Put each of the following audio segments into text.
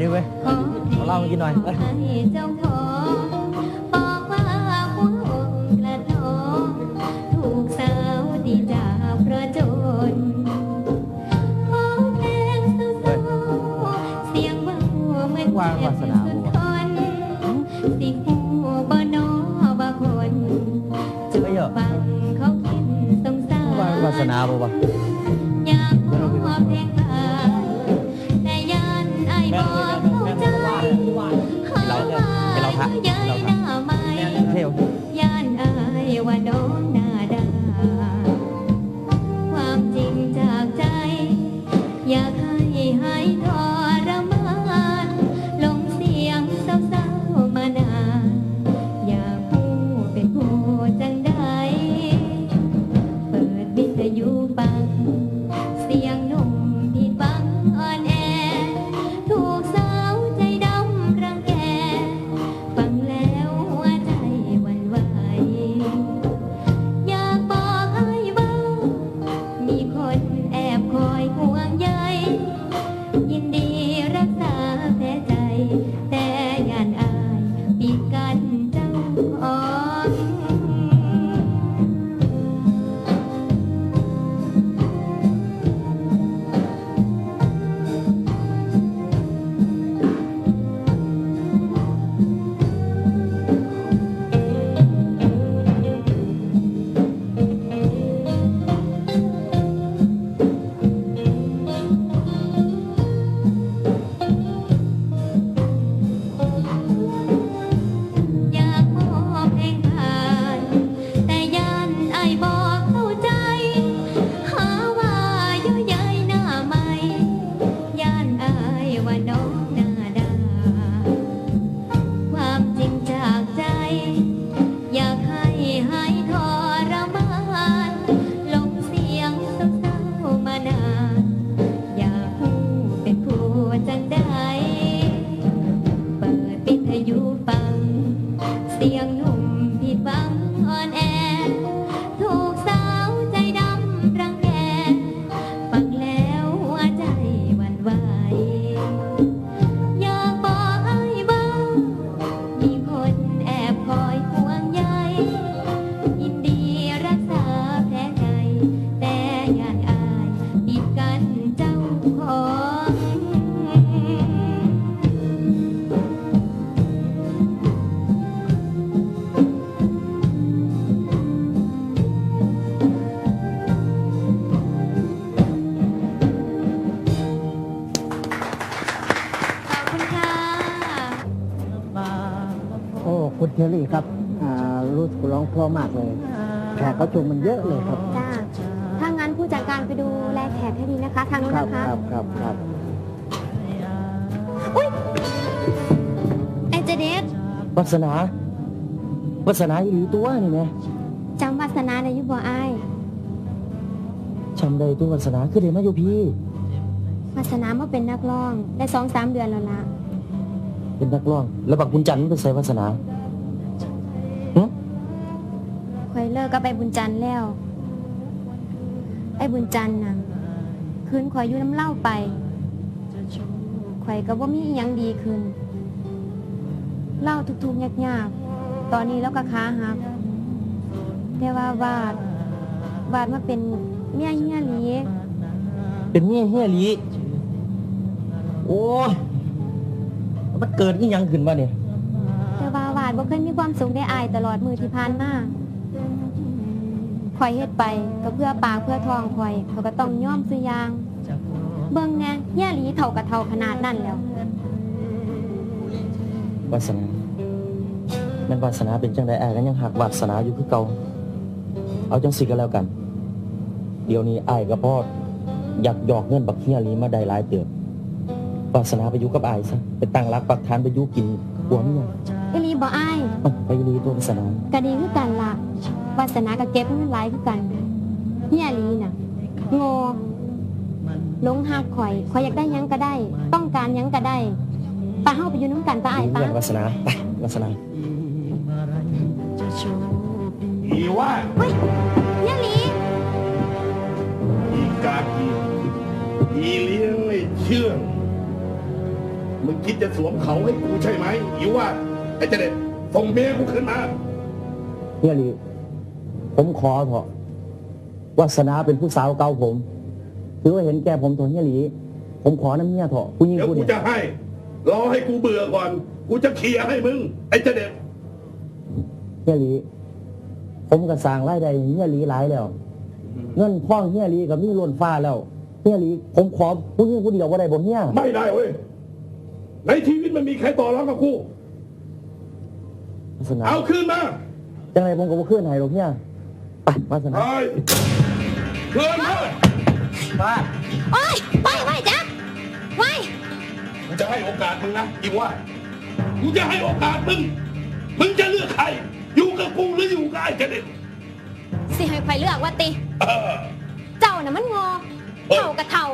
ดิเว้ยขอเอาเหล้ามากินหน่อยเอ้ยให้เจ้าของบอกว่าสนขอเพลงเศร้าๆเสียงว่าหัวเหมือนวางวาสนาบัว เเพราะมากเลยแขกเขาชมมันเยอะเลยครับจ้าถ้างั้นผู้จัดการไปดูแลแขกให้ดีนะคะ ทางนู้นครับนะคะครับครับครับไอเจเดสวาสนาวาสนาอีหลีตัวนี่แหมจำวาสนาได้อยุบออายจำได้ตัววาสนาคือเด็มาอยู่พี่ วาสนามาเป็นนักร้องได้สองสามเดือนแล้วละเป็นนักร้อง แล้วบักบุญจันทร์มันไปใส่วาสนา กกับไอ้บุญจันทร์แล้ว ไอ้บุญจันทร์น่ะคืนคอยอยู่น้ำเหล่าไปคอยก็ว่ามีอหยังดีขึ้นเหล่าทุกๆยากๆ ตอนนี้แล้วก็ขาหักแต่ว่าวาด วาดมาเป็นเมียเฮียหลีเป็นเมียเฮียหลีโอ้ยมันเกิดอีหยังขึ้นมาเนี่ยแต่ว่าหวานบ่เคยมีความสุขได้อายตลอดมือที่ผ่านมาค อยเฮ็ดไปก็เพื่อปากเพื่อทองคอยเขาก็ต้องย่อมซื้อยาง เบิ่งแน่ย่าหลีเท่ากับเท่าขนาดนั้นแล้ววาสนาแมันวาสนาเป็นจังไดอ้ายก็ยังหักวาสนาอยู่คือเก่าเอาจังสิก็แล้วกัน เดี๋ยวนี้อ้ายกับพ่ออยากหยอกเงินบักเฮียหลีมาได้หลายเติบวาสนาไปอยู่กับอ้ายซะไปตั้งรักปักฐานไปอยู่กินหัวเมียอีหลีบ่อายเอ้าไปอีหลีตัววาสนาก็ดีคือกันล่ะ วาสนาก็เก็บเงินหลายคือกันเฮียหลีน่ะ โง่หลงหักข่อยข่อยอยากได้หยังก็ได้ ต้องการหยังก็ได้ปาเฮาไปอยู่น้ำกันปาอายเพื่ปาอนวาสนาไปวาสนาอีว่าเฮ้ยเฮียหลีอีกากีอีเลี้ยงไอ้เชื่องมึงคิดจะสวมเขาให้กูใช่ไหมอีว่าไอ้เจเด็ดส่งเมียกูขึ้นมาเฮียหลี ผมขอเถอะวาสนาเป็นผู้สาวเก่าผมถือว่าเห็นแก่ผมเถอะเฮียหลี ผมขอน้ำเมียเถอะผู้หญิงเดี๋ยวผู้กูนี้จะให้ รอให้กูเบื่อก่อน กูจะเคลียร์ให้มึง ไอ้เจเด็ดเฮียหลี ผมก็สร้างรายได้ให้เฮียหลีหลายแล้ว เงินพ่องเฮียหลีกับมีล้นฟ้าแล้วเฮียหลี ผมขอผู้หญิงผู้เดียวว่าได้บ่เฮียไม่ได้เว้ย ในชีวิตมันมีใครต่อรองกับกู วาสนาเอาขึ้นมา จังไรผมก็บ่ขึ้นให้หรอกเฮีย ไปวาสนาไปเกินมาโอ้ยไปไปจ๊ะไปกูจะให้โอกาสมึงนะอีว่ากูจะให้โอกาสมึง มึงจะเลือกใคร อยู่กับกูหรืออยู่กับไอ้เจเด็ดสิให้ไฟเลือกว่าติ เออ เจ้าน่ะมันงอเอ้ยเท่ากับเท่า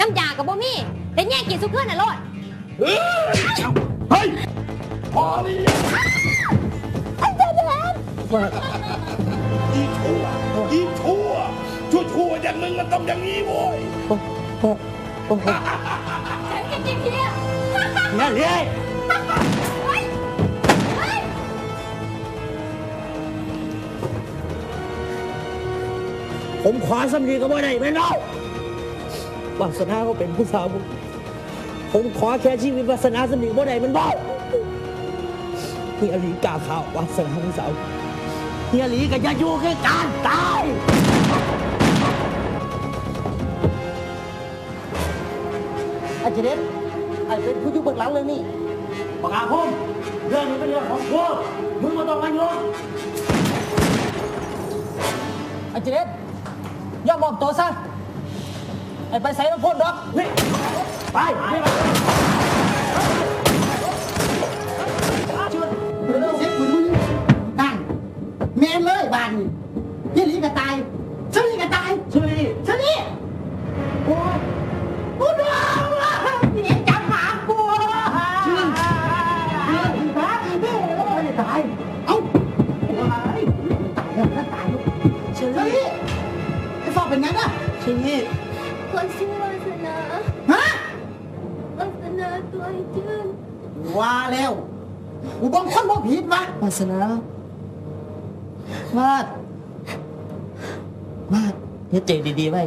น้ำยากับบ่มีแต่แย่กินสุกเพื่อนน่ะโลดเฮ้ยเฮ้ยพอเลยอี ชั่วอีชั่วชั่วชั่วๆอย่างมึงมันต้องอย่างนี้โว้ยฉันกินจริงเพียนั่นเลยผมขอสำนีก็บ่ได้แม่นเอาวาสนาก็เป็นผู้สาวผมผมขอแค่ชีวิตวาสนาสำนีบ่ได้แมันบ่เฮียหลีกล้าข่าววาสนาผู้สาวเฮียหลีก็จะอยู่แค่การตายไอาจารย์ไอ้เป็นผู้อยู่เบื้องหลังเรื่องนี้ประกาศพมเรื่องนี้เป็นเรื่องของพวกมึงมาต้องมาโยงอาจารย์ยอมมอบตัวซะไอ้ไปใส่น้ำพ่นดอกนี่ไปไป บานนี่ยี่หลีก็ตายเชลี่ก็ตายชื่อนี่เชลี่โอ้ยกูโดนนี่จับหมากูเชลี่เชลี่ฮะไม่ได้ตายเอ้าตายตายแล้วตายเชลี่ไอ้ฟอกเป็นไงนะเชลี่คนชื่อวาสนาฮะวาสนาตัวไอ้จืนว่าแล้วกูบังคนบ่ผิดวะวาสนา วาดวาดเฮ็ดใจดีๆไว้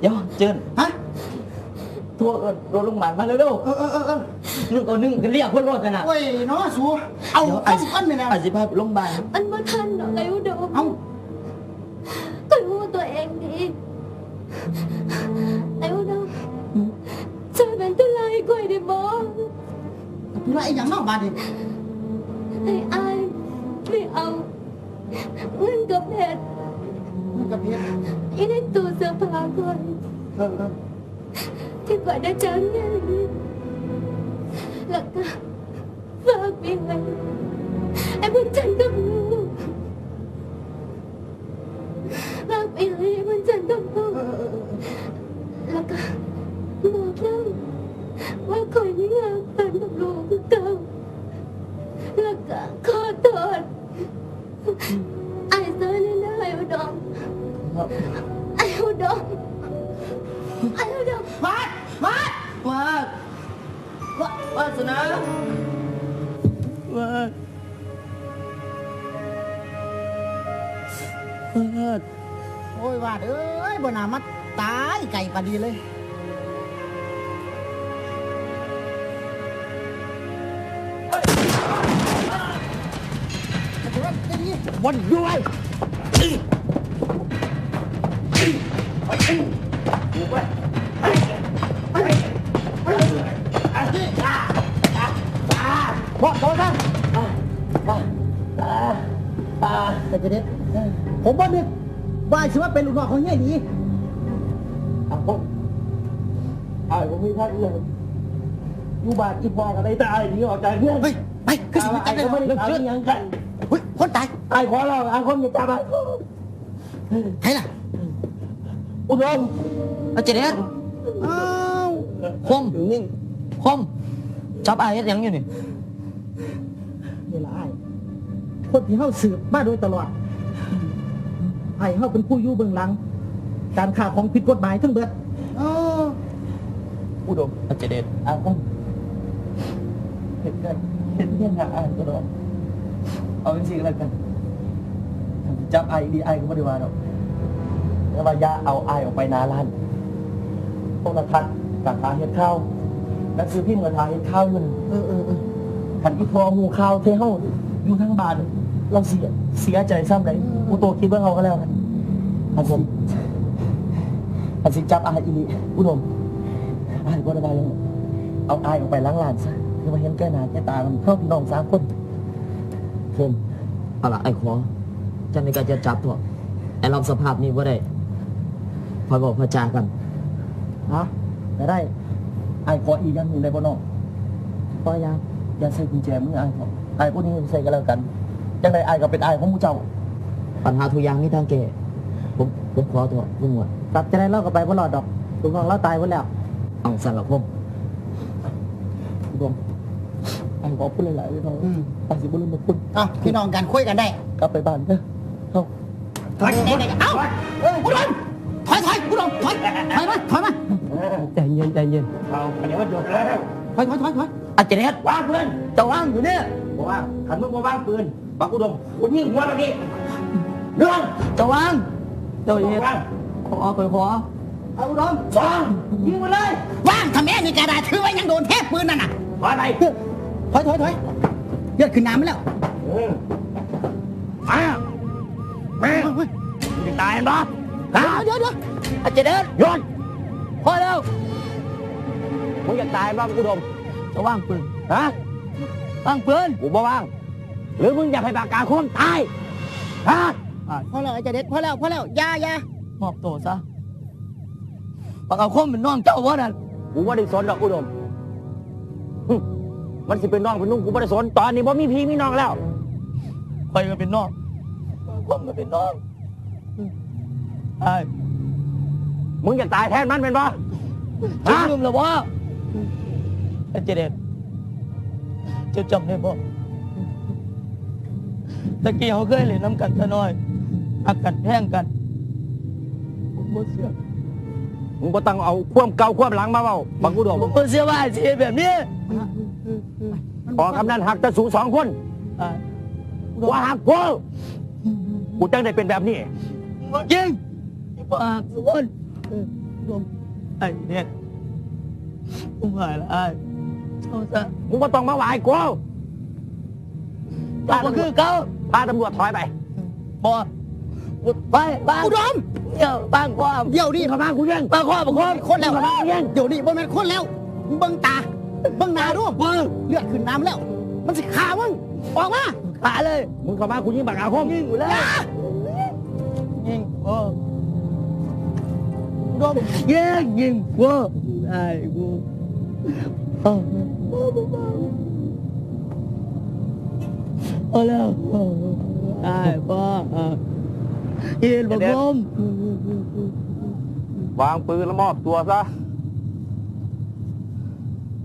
เดี๋ยวเจินฮะทั่วเอิ้นรถโรงพยาบาลมาเร็วเออเออเออเออๆนึงเอานึงกันเรียกเพื่อนรถกันน่ะโอ้ยเนาะสูเอาเดี๋ยวเอาสิก้อนไปแล้วอาสิพาไปโรงพยาบาลอันบ่ทันดอกไอ้อุดมเอาก็รู้ตัวเองดีไอ้อุดมช่วยเป็นตัวลายก่อยได้บ่พี่ว่าไอ้หยังเนอกบาดดิไอ้อา เงินกับเพชรมันกับเพียรอีในตู้เสื้อผ้าก่อนเออเออที่ก่อยได้จังไงแล้วก็ฝากไปให้ไอ้พวกฉันก็ วาดโอ้ยวาดเอ้ยบนามัดตายไก่ปาดีเลย วันด้วยบอกโทษนะ แต่จะเด็ดผมว่านึกว่าชื่อว่าเป็นลูกน้องของเฮียหนีเอาผมไอ้ผมมีท่านเลยอยู่บ้านอีบอกอะไรตายหนีออกจากเพื่อนเฮ้ยไปขึ้นสิไอ้จับได้ก็เลไม่ยได้ทำยังกันเฮ้ยคนตายไอ้ขอเราไอ้คนอย่าจับไอ้ใครล่ะอุดมเอาเจเดสอ้าวคมอยู่นิ่งคมจับไอ้เฮ็ดหยังอยู่นี่นี่ละไอ้ คนที่เฮาสืบมาโดยตลอดไอ้เฮาเป็นผู้อยู่เบื้องหลัง การข่าของผิดกฎหมายทั้งเบิดเอออุดมเอาเจเดสไอ้คนก็เห็นเรื่องหาอายก็ดอกเอาจริงๆแล้วกันจับไอ้ดีไอ้ก็ไม่ได้ว่าดอกแต่ว่าอย่าเอาไอ้ออกไปหนาร้านพวกนักทัดกับทาเฮ็ดข้าวนักซื้อพิมพ์กับทาเฮ็ดข้าวอยู่นั่นเออเออเออขันอีพอหูข้าวเทเฮา อยู่ทั้งบ้านเราเสียเสียใจซ้ำไหนกูโตคิดว่าเขาก็แล้วกันอันผมอันสิจับอายอีหลีอุดมอายก็ได้เลยเอาอายออกไปล้างลานซะคือมาเห็นแก่หน้าแก่ตามันเข้าพี่น้องสามคนผมเอาล่ะไอ้ขอจันในการจะจับตัวไอ้รับสภาพนี้ว่าได้พอบอกพอจากันฮะได้ได้อายขออีกอยังหนึ่งได้บ่น้องก็ยังอย่าใส่กุญแจมืออาย ครับอายพวกนี้ใส่กันแล้วกัน จังไดอายก็เป็นอายของหมูเจ้า ปัญหาทุกอย่างมีทางแก้ผมผมขอตัวลุงหมวดตัดจะได้เล่ากับไปบ่รอดดอกลุงน้องเล่าตายหมดแล้วเอาสั่นละคมรวมอันขอพูดหลายๆเลยน้องอืมอันสิบุรุษมาพูดอะพี่น้องกันคุยกันได้ กลับไปบ้านเด้อเฮ้าถอยเด็กๆเอ้าเอ้ยอุดมถอยถอยอุดมถอยถอยมาถอยมาใจเย็นใจเย็นเอาอันนี้ว่าจบแล้วถอยถอยถอยถอยอาจารย์วางปืนจะว่างอยู่เนี่ย บอกว่าขันมึงมาวางปืนปักอุดมกูยิงหัวมันนี่เรื่องจะว่างเจ้าเฮ็ดวางขอขอขอเอาอุดมสองยิงมาเลยว่างทำแม่นี่กระดาษถือไว้ยังโดนเทพปืนนั่นน่ะถอยไปถอยถอยถอยเลือดขึ้นน้ำมาแล้วเออมาแม่มึงจะตายเห็นปะฮะเดี๋ยวเดี๋ยวอาจารย์หยุดพอแล้วมึงอยากตายบ้างอุดมจะว่างปืนฮะ ว่างปืนกูบ่ว่าง หรือมึงอยากให้ปากกาคมตายฮะพอแล้วไอ้เจเด็ดพอแล้วพอแล้วอยาอยามอบตัวซะปากเอาคมเป็นน้องเจ้าวะนั่นกูว่าได้สนดอกอุดม มันสิเป็นน้องเป็นนุ่งกูไม่ได้สนตอนนี้บ่มีพี่มีน้องแล้วคอยก็เป็นน้องคมก็เป็นน้องไอ้มึงอยากตายแทนมันเป็นปะจะฮะลืมแล้ววะอาจารย์ จะจำได้บ่ตะกี้เขาเคยเล่นน้ำกันซะหน่อยอักกันแท่งกันผมบ่เสียมึงบ่ต้องเอาความเก่าความหลังมาเว้าบังอุดมผมบ่เสียว่าไอ้สิแบบนี้ขอกำนันหักตะสูสองคนไอ้ว่าหักกูกูจังได้เป็นแบบนี้บ่จริงไอ้ปากสุวรรณเออรวมไอ้เนี่ยผมหายละไอ้ เอาซะมึงบ่ต้องมาไหวายกูเราก็คือเขาพาตำรวจถอยไปบ่ไปบ้างอุดมเดี๋ยวบ้างความเดี๋ยวนี้เข้ามากูยังบ้างความบ้างความคนแล้วเข้ามากูยังเดี๋ยวนี้บ่แม่นคนแล้วมึงเบิ่งตาเบิ่งหน้าดูมึงเลือดขึ้นน้ำแล้ว มันสิขามึงออกมาขาเลยมึงเข้ามากูยิงปากกาคมยิงอยู่แล้วยิงโอ้รวมยิงยิงกูไอ้กู เอาเอาแล้วไอ้พ่อยินบอกผมวางปืนแล้วมอบตัวซะ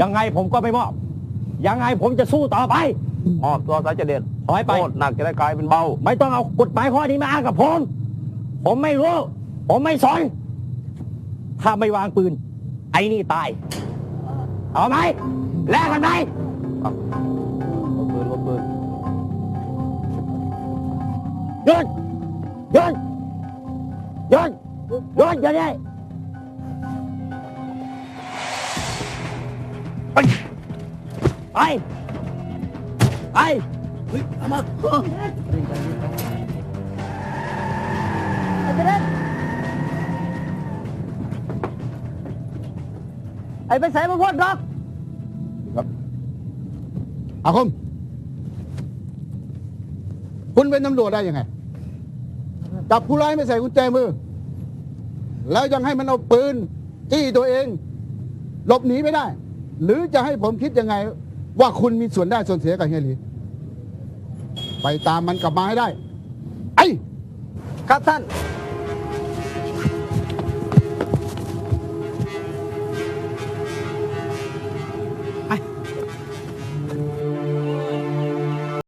ยังไงผมก็ไม่มอบ ยังไงผมจะสู้ต่อไป มอบตัวซะจเด็ดถอยไปโทษหนักจะได้กลายเป็นเบา ไม่ต้องเอากฎหมายข้อนี้มาอ้างกับผม ผมไม่รู้ ผมไม่สน ถ้าไม่วางปืน ไอ้นี่ตาย เอาไหม แลกกันไหมเอาปืนเอาปืนหยุดหยุดหยุดหยุดอย่าได้ไปไปไปเอามาไอ้ไปใส่มาพ่นดอก อาคม คุณเป็นตำรวจได้ยังไง จับผู้ร้ายไม่ใส่กุญแจมือ แล้วยังให้มันเอาปืนจี้ตัวเอง หลบหนีไม่ได้ หรือจะให้ผมคิดยังไง ว่าคุณมีส่วนได้ส่วนเสียกับเฮียหลีไปตามมันกลับมาให้ได้ ไอ้ครับท่าน